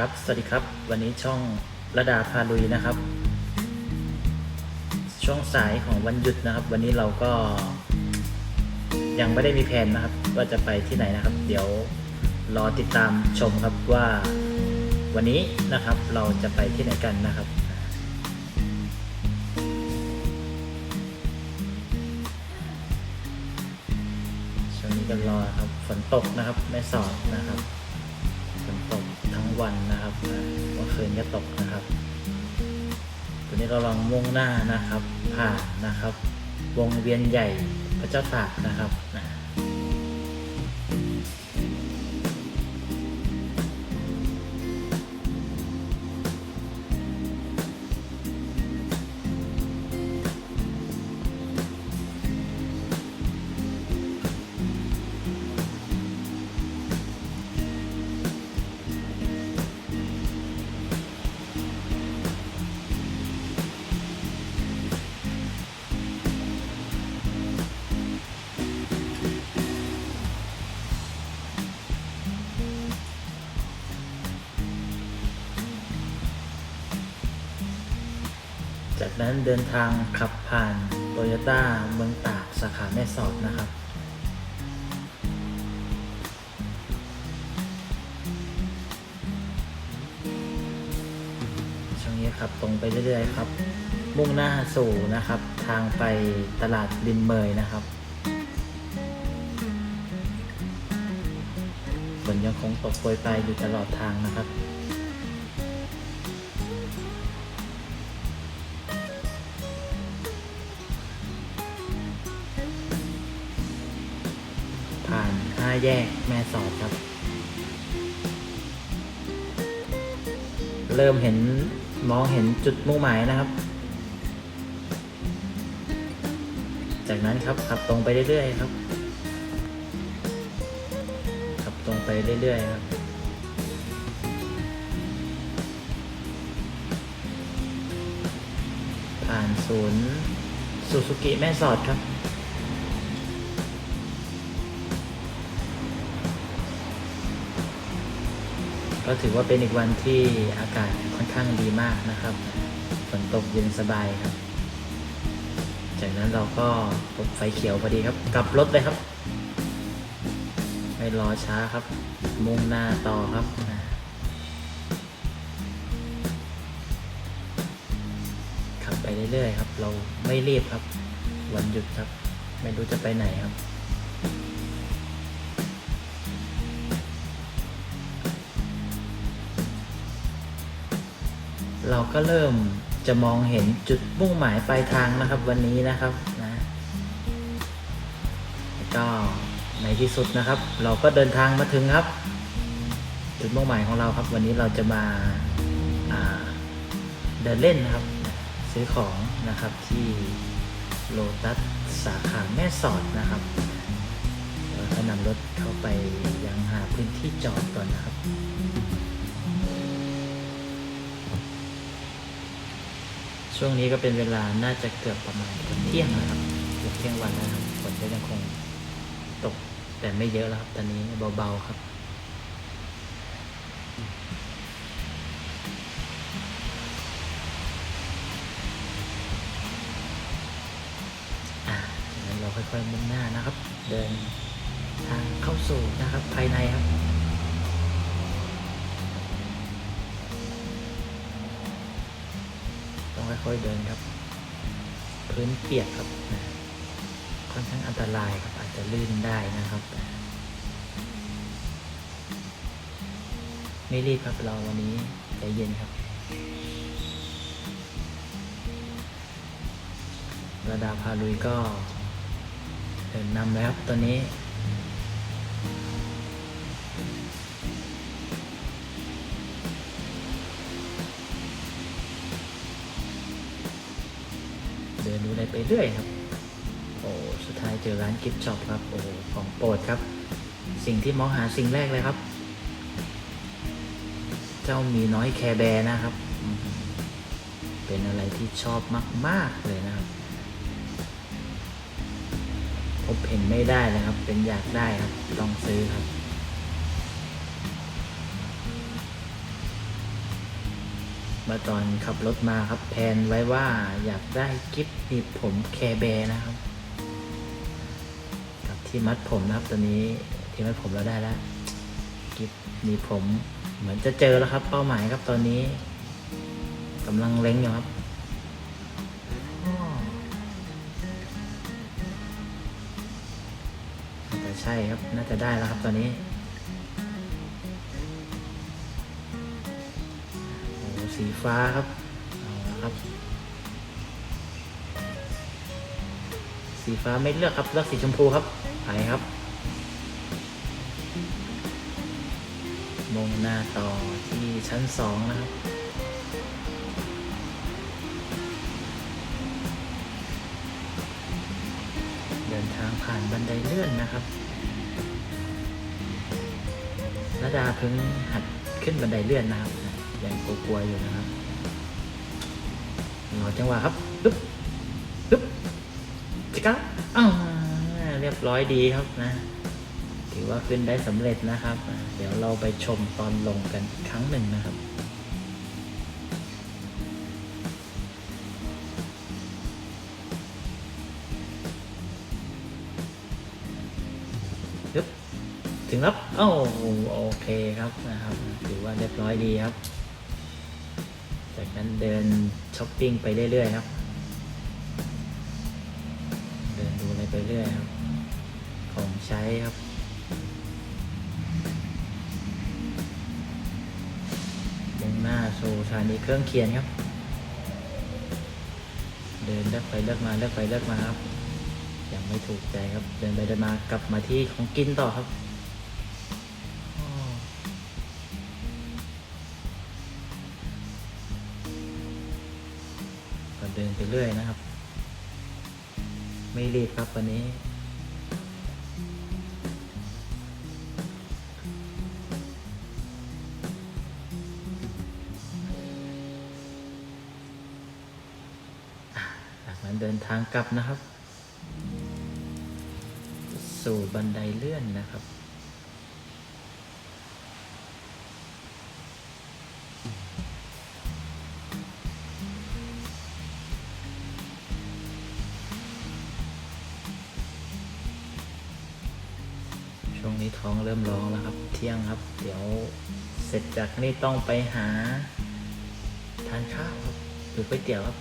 ครับ สวัสดีครับ วันนี้ช่องระดาพาลุยนะครับ ช่วงสายของวันหยุดนะครับ วันนี้เราก็ ยังไม่ได้มีแผนนะครับ ว่าจะไปที่ไหนนะครับ เดี๋ยวรอติดตามชมครับว่า วันนี้นะครับเราจะไปที่ไหนกันนะครับช่วงนี้ก็รอครับฝนตกนะครับไม่สอบนะครับ วันนะครับเมื่อคืนก็ตกนะครับวันนี้เราลองมุ่งหน้านะครับ ผ่านนะครับ วงเวียนใหญ่พระเจ้าตากนะครับากนั้นเดินทางขับผ่านโตโยต้าเมืองตากสาขาแม่สอดนะครับ ช่วงนี้ขับตรงไปเรื่อยๆครับ มุ่งหน้าสู่นะครับ ทางไปตลาดริมเมยนะครับฝนยังคงตกโปรยปลายอยู่ตลอดทางนะครับ 5 แยกแม่สอดครับ เริ่มเห็นมองเห็นจุดมุ่งหมายนะครับ จากนั้นครับขับตรงไปเรื่อยๆครับ ขับตรงไปเรื่อยๆครับผ่านศูนย์สุสุกิแม่สอดครับ ก็ถือว่าเป็นอีกวันที่อากาศค่อนข้างดีมากนะครับฝนตกเย็นสบายครับ จากนั้นเราก็ตกไฟเขียวพอดีครับ กลับรถเลยครับ ไม่รอช้าครับ มุ่งหน้าต่อครับขับไปเรื่อยๆครับ เราไม่รีบครับ วันหยุดครับ ไม่รู้จะไปไหนครับ เราก็เริ่มจะมองเห็นจุดมุ่งหมายปลายทางนะครับ วันนี้นะครับนะก็ในที่สุดนะครับ เราก็เดินทางมาถึงครับ จุดมุ่งหมายของเราครับ วันนี้เราจะมาาเดินเล่นนะครับ ซื้อของนะครับที่โลตัสสาขาแม่สอดนะครับเราก็นำรถเข้าไปยังหาพื้นที่จอดก่อนนะครับ ช่วงนี้ก็เป็นเวลาน่าจะเกือบประมาณเที่ยงนะครับเกือบเที่ยงวันแล้วครับฝนก็ยังคงตกแต่ไม่เยอะแล้วครับ ตอนนี้เบาๆครับเราค่อยๆมุ่งหน้านะครับ เดินทางเข้าสู่นะครับภายในครับ ค่อยเดินครับ พื้นเปียกครับนะค่อนข้างอันตรายครับ อาจจะลื่นได้นะครับ ไม่รีบครับเราวันนี้ใจเย็นครับ ระดาพาลุยก็เดินนำแล้วครับตอนนี้ เดินดูอะไรไปเรื่อยครับ โอ้สุดท้ายเจอร้านกิฟต์ช็อปครับ โอ้ของโปรดครับ สิ่งที่มองหาสิ่งแรกเลยครับ เจ้ามีน้อยแคร์แบร์นะครับ เป็นอะไรที่ชอบมาก ๆ เลยนะครับพบเห็นไม่ได้เลยครับ เป็นอยากได้ครับต้องซื้อครับ มื่อตอนขับรถมาครับแพนไว้ว่าอยากได้กิฟต์หนีบผมแคร์แบร์นะครับ กับที่มัดผมนะครับตัวนี้ที่มัดผมเราได้แล้วกิฟต์หนีบผมเหมือนจะเจอแล้วครับ เป้าหมายครับตอนนี้กำลังเล็งอยู่ครับน่าจะใช่ครับน่าจะได้แล้วครับตอนนี้ สีฟ้าครับเอาละครับ สีฟ้าไม่เลือกครับเลือกสีชมพูครับไปครับ มงหน้าต่อที่ชั้นสองนะครับเดินทางผ่านบันไดเลื่อนนะครับระดาเพิ่งหัดขึ้นบันไดเลื่อนนะครับ ยังกลัวๆอยู่นะครับรอจังหวะครับปึ๊บปึ๊บจิกะอ้าวเรียบร้อยดีครับนะ ถือว่าขึ้นได้สำเร็จนะครับ เดี๋ยวเราไปชมตอนลงกันอีกครั้งหนึ่งนะครับยึบถึงแล้วโอ้โอเคครับนะครับ ถือว่าเรียบร้อยดีครับ จากนั้นเดินช้อปปิ้งไปเรื่อยๆครับ เดินดูอะไรไปเรื่อยครับ ของใช้ครับมุ่งหน้าสู่สถานีเครื่องเคียนครับ เดินเลือกไปเลือกมาเลือกไปเลือกมาครับ ยังไม่ถูกใจครับ เดินไปเดินมากลับมาที่ของกินต่อครับ เดินไปเรื่อยนะครับ ไม่รีบครับวันนี้ จากนั้นเดินทางกลับนะครับ สู่บันไดเลื่อนนะครับ วงนี้ท้องเริ่มร้องแล้วครับ เที่ยงครับ เดี๋ยวเสร็จจากนี้ต้องไปหา ทานข้าวครับหรือก๋วยเตี๋ยวครับ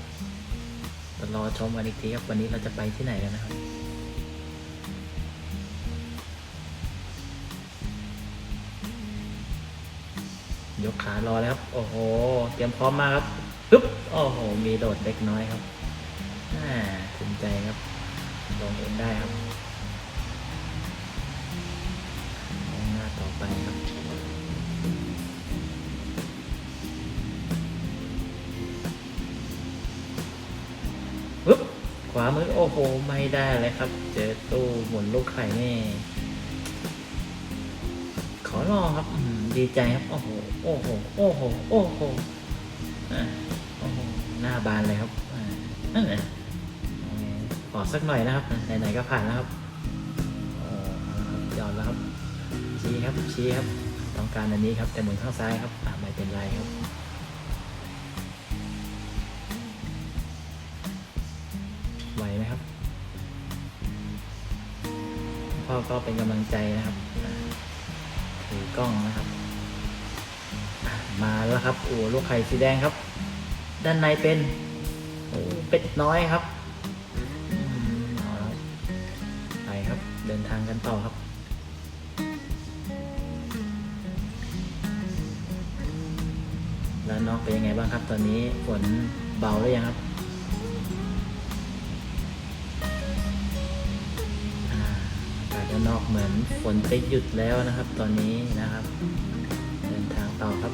รอชมกันอีกทีครับวันนี้เราจะไปที่ไหนกันนะครับยกขารอแล้วครับ โอ้โห เตรียมพร้อมมากครับปึ๊บ โอ้โห มีโดดเล็กน้อยครับอ่าภูมิใจครับ ลงเองได้ครับ ไปครับปึ๊บขวามือโอ้โห ไม่ได้เลยครับ เจอตู้หมุนลูกไข่แน่ขอลอครับดีใจครับ โอ้โห โอ้โห โอ้โห โอ้โหอ่โอ้โห หน้าบานเลยครับอ่านั่นแหละโอเคขอสักหน่อยนะครับ ไหนๆก็ผ่านแล้วครับโอ้ครับยอดแล้วครับ ชี้ครับชี้ครับ ต้องการอันนี้ครับ แต่หมุนข้างซ้ายครับอ่าไม่เป็นไรครับไหวไหมครับพ่อก็เป็นกำลังใจนะครับถือกล้องนะครับ มาแล้วครับโอ้ลูกไข่สีแดงครับ ด้านในเป็นโอ้เป็ดน้อยครับเอาละไปครับ เดินทางกันต่อครับ แล้วนอกเป็นยังไงบ้างครับ ตอนนี้ฝนเบาหรือยังครับอาอากาศด้านนอกเหมือนฝนจะหยุดแล้วนะครับ ตอนนี้นะครับ เดินทางต่อครับ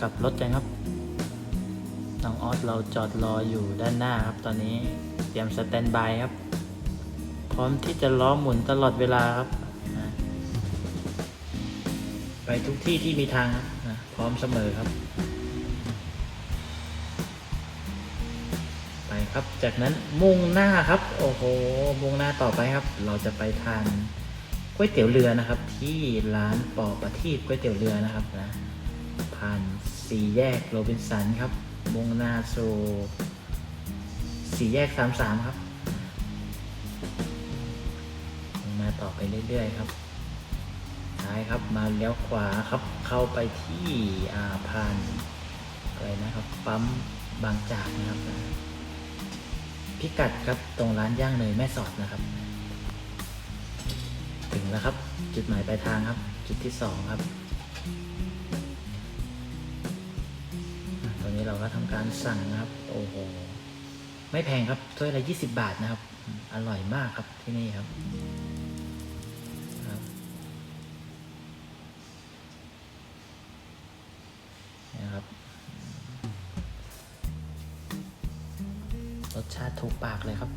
กลับรถกันครับน้องออสเราจอดรออยู่ด้านหน้าครับ ตอนนี้เตรียมสแตนบายครับ พร้อมที่จะล้อหมุนตลอดเวลาครับ ไปทุกที่ที่มีทางครับนะพร้อมเสมอครับ ไปครับ จากนั้นมุ่งหน้าครับ โอ้โห มุ่งหน้าต่อไปครับ เราจะไปทานก๋วยเตี๋ยวเรือนะครับ ที่ร้านปอประทีปก๋วยเตี๋ยวเรือนะครับนะ ผ่านสี่แยกโรบินสันครับมุ่งหน้าสู่สี่แยกสามสามครับมุ่งหน้าต่อไปเรื่อยๆครับซ้ายครับมาเลี้ยวขวาครับ เข้าไปที่อ่าผ่านอะไรนะครับ ปั๊มบางจากนะครับ พิกัดครับตรงร้านย่างเนยแม่สอดนะครับ ถึงแล้วครับ จุดหมายปลายทางครับ จุดที่สองครับ นี้เราก็ทำการสั่งนะครับ โอ้โห ไม่แพงครับถ้วยละยี่สิบบาทนะครับ อร่อยมากครับที่นี่ครับครับนี่นะครับ รสชาติถูกปากเลยครับ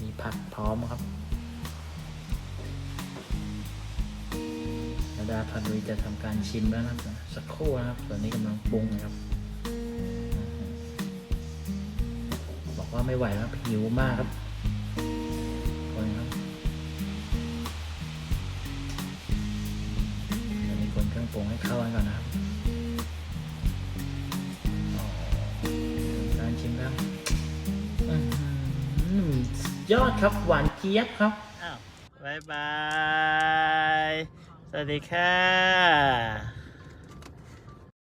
มีผักพร้อมครับนาดาพันวีจะทำการชิมแล้วนะครับ สักครู่นะครับ ตอนนี้กำลังปรุงนะครับ บอกว่าไม่ไหวแล้วครับหิวมากครับคนครับตอนนี้คนเครื่องปรุงให้เข้ากันก่อนนะครับอ๋อการชิมครับยอดครับหวานเจี๊ยบครับอ้าวบายบาย สวัสดีค่ะ